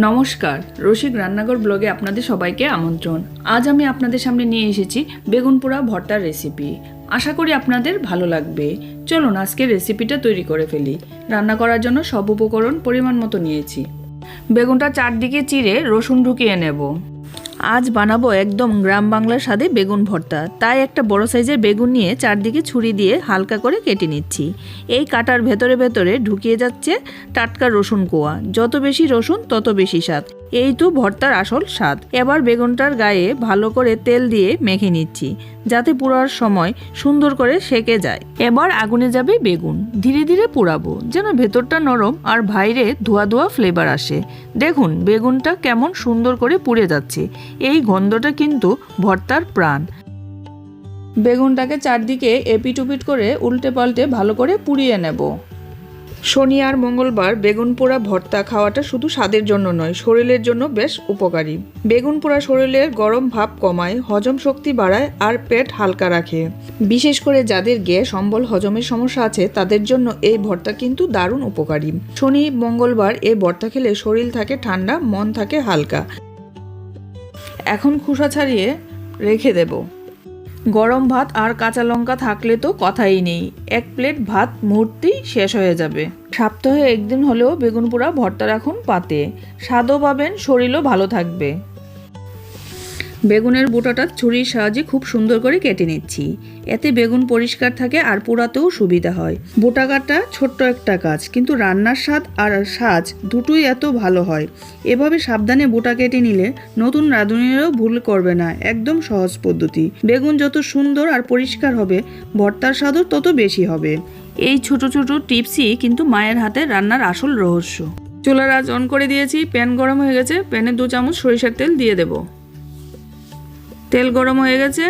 নমস্কার, রসিক রান্নাঘর ব্লগে আপনাদের সবাইকে আমন্ত্রণ। আজ আমি আপনাদের সামনে নিয়ে এসেছি বেগুন পোড়া ভর্তার রেসিপি আশা করি আপনাদের ভালো লাগবে। চলুন আজকে রেসিপিটা তৈরি করে ফেলি। রান্না করার জন্য সব উপকরণ পরিমাণ মতো নিয়েছি। বেগুনটা চারদিকে চিড়ে রসুন ঢুকিয়ে নেব। আজ বানাবো একদম গ্রাম বাংলার স্বাদে বেগুন ভর্তা। তাই একটা বড় সাইজের বেগুন নিয়ে চারদিকে ছুরি দিয়ে হালকা করে কেটে নিচ্ছি। এই কাটার ভেতরে ভেতরে ঢুকিয়ে যাচ্ছে টাটকা রসুন কোয়া। যত বেশি রসুন, তত বেশি স্বাদ। এই তো ভর্তার আসল স্বাদ। এবার বেগুনটার গায়ে ভালো করে তেল দিয়ে মেখে নিচ্ছি, যাতে পোড়ার সময় সুন্দর করে সেকে যায়। এবার আগুনে যাবে বেগুন। ধীরে ধীরে পোড়াবো, যেন ভেতরটা নরম আর বাইরে ধোয়া ধোয়া ফ্লেভার আসে। দেখুন, বেগুনটা কেমন সুন্দর করে পুড়ে যাচ্ছে। এই গন্ধটা কিন্তু ভর্তার প্রাণ। বেগুনটাকে চারদিকে এপিটুপিট করে উল্টে পাল্টে ভালো করে পুড়িয়ে নেব। শনি আর মঙ্গলবার বেগুন পোড়া ভর্তা খাওয়াটা শুধু স্বাদের জন্য নয়, শরীরের জন্য বেশ উপকারী। বেগুন পোড়া শরীরের গরম ভাব কমায়, হজম শক্তি বাড়ায় আর পেট হালকা রাখে। বিশেষ করে যাদের গ্যাস, অম্বল, হজমের সমস্যা আছে, তাদের জন্য এই ভর্তা কিন্তু দারুণ উপকারী। শনি, মঙ্গলবার এই ভর্তা খেলে শরীর থাকে ঠান্ডা, মন থাকে হালকা। এখন খোসা ছাড়িয়ে রেখে দেব। গরম ভাত আর কাঁচা লঙ্কা থাকলে তো কথাই নেই। এক প্লেট ভাত মুহূর্তেই শেষ হয়ে যাবে। সপ্তাহে একদিন হলেও বেগুন পোড়া ভর্তা রাখুন পাতে। স্বাদও পাবেন, শরীরও ভালো থাকবে। বেগুনের বোটাটা ছুরির সাহায্যে খুব সুন্দর করে কেটে নিচ্ছি। এতে বেগুন পরিষ্কার থাকে আর পোড়াতেও সুবিধা হয়। বোটা কাটা ছোট্ট একটা কাজ, কিন্তু রান্নার স্বাদ আর সাজ দুটোই এত ভালো হয়। এভাবে সাবধানে বোটা কেটে নিলে নতুন রাঁধুনিরও ভুল করবে না, একদম সহজ পদ্ধতি। বেগুন যত সুন্দর আর পরিষ্কার হবে, ভর্তার স্বাদও তত বেশি হবে। এই ছোট ছোট টিপসই কিন্তু মায়ের হাতে রান্নার আসল রহস্য। চুলার আজ অন করে দিয়েছি, প্যান গরম হয়ে গেছে, প্যানে দু চামচ সরিষার তেল দিয়ে দেবো। তেল গরম হয়ে গেছে।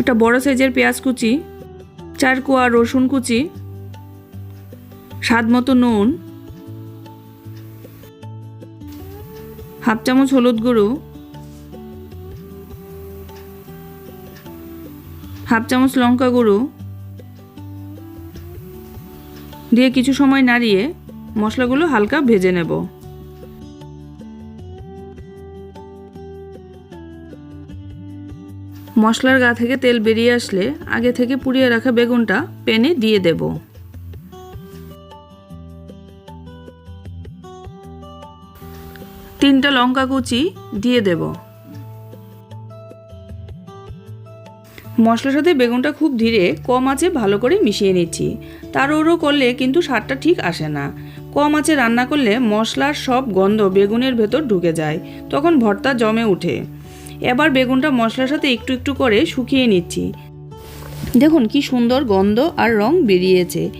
একটা বড় সাইজের পেঁয়াজ কুচি, চার কোয়া রসুন কুচি, স্বাদ মতো নুন, হাফ চামচ হলুদ গুঁড়ো, হাফ চামচ লঙ্কা গুঁড়ো দিয়ে কিছু সময় নাড়িয়ে মশলাগুলো হালকা ভেজে নেব। মশলার গা থেকে তেল বেরিয়ে আসলে আগে থেকে পুড়িয়ে রাখা বেগুনটা প্যানে দিয়ে দেব। তিনটা লঙ্কা কুচি দিয়ে দেব। মশলার সাথে বেগুনটা খুব ধীরে, কম আঁচে ভালো করে মিশিয়ে নিচ্ছি। তার তাড়াহুড়ো করলে কিন্তু স্বাদটা ঠিক আসে না। কম আঁচে রান্না করলে মশলার সব গন্ধ বেগুনের ভেতর ঢুকে যায়। তখন ভর্তা জমে ওঠে। এবার বেগুনটা মশলার সাথে একটু একটু করে শুকিয়ে নিচ্ছি। দেখুন কি সুন্দর গন্ধ আর রং বেরিয়েছে।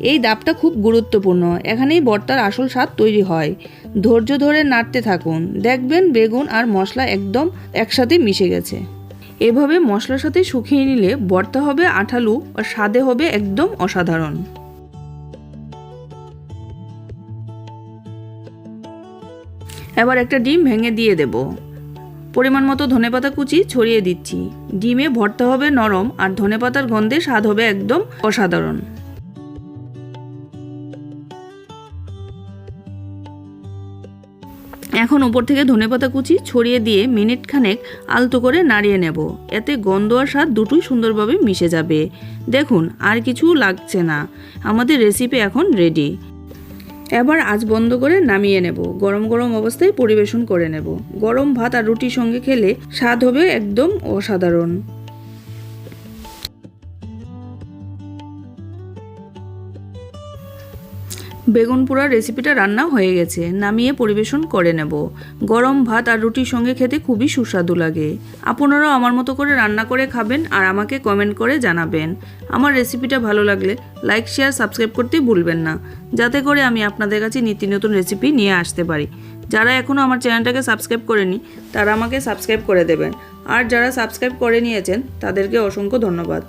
এই দাবটা খুব গুরুত্বপূর্ণ, এখানেই বর্তার আসল স্বাদ তৈরি হয়। ধৈর্য ধরে নাড়তে থাকুন। দেখবেন বেগুন আর মশলা একদম একসাথে মিশে গেছে। এভাবে মশলার সাথে শুকিয়ে নিলে বর্তা হবে আঠালু আর স্বাদে হবে একদম অসাধারণ। এবার একটা ডিম ভেঙে দিয়ে দেবো। পরিমাণ মতো ধনেপাতা কুচি ছড়িয়ে দিচ্ছি। ডিমে ভর্তা হবে নরম আর ধনেপাতার গন্ধে স্বাদ হবে একদম অসাধারণ। এখন উপর থেকে ধনেপাতা কুচি ছড়িয়ে দিয়ে মিনিট খানেক আলতো করে নাড়িয়ে নেব। এতে গন্ধ আর স্বাদ দুটোই সুন্দরভাবে মিশে যাবে। দেখুন, আর কিছু লাগছে না। আমাদের রেসিপি এখন রেডি এবার আজ বন্ধ করে নামিয়ে নেব। গরম গরম অবস্থায় পরিবেশন করে নেব। গরম ভাত আর রুটির সঙ্গে খেলে স্বাদ হবে একদম অসাধারণ। বেগুন পোড়ার রেসিপিটা রান্না হয়ে গেছে। নামিয়ে পরিবেশন করে নেব। গরম ভাত আর রুটির সঙ্গে খেতে খুবই সুস্বাদু লাগে। আপনারাও আমার মতো করে রান্না করে খাবেন আর আমাকে কমেন্ট করে জানাবেন। আমার রেসিপিটা ভালো লাগলে লাইক শেয়ার সাবস্ক্রাইব করতে ভুলবেন না। যাতে করে আমি আপনাদের কাছে নিত্য নতুন রেসিপি নিয়ে আসতে পারি। যারা এখনও আমার চ্যানেলটাকে সাবস্ক্রাইব করেনি, তারা আমাকে সাবস্ক্রাইব করে দেবেন। আর যারা সাবস্ক্রাইব করে নিয়েছেন, তাদেরকে অসংখ্য ধন্যবাদ।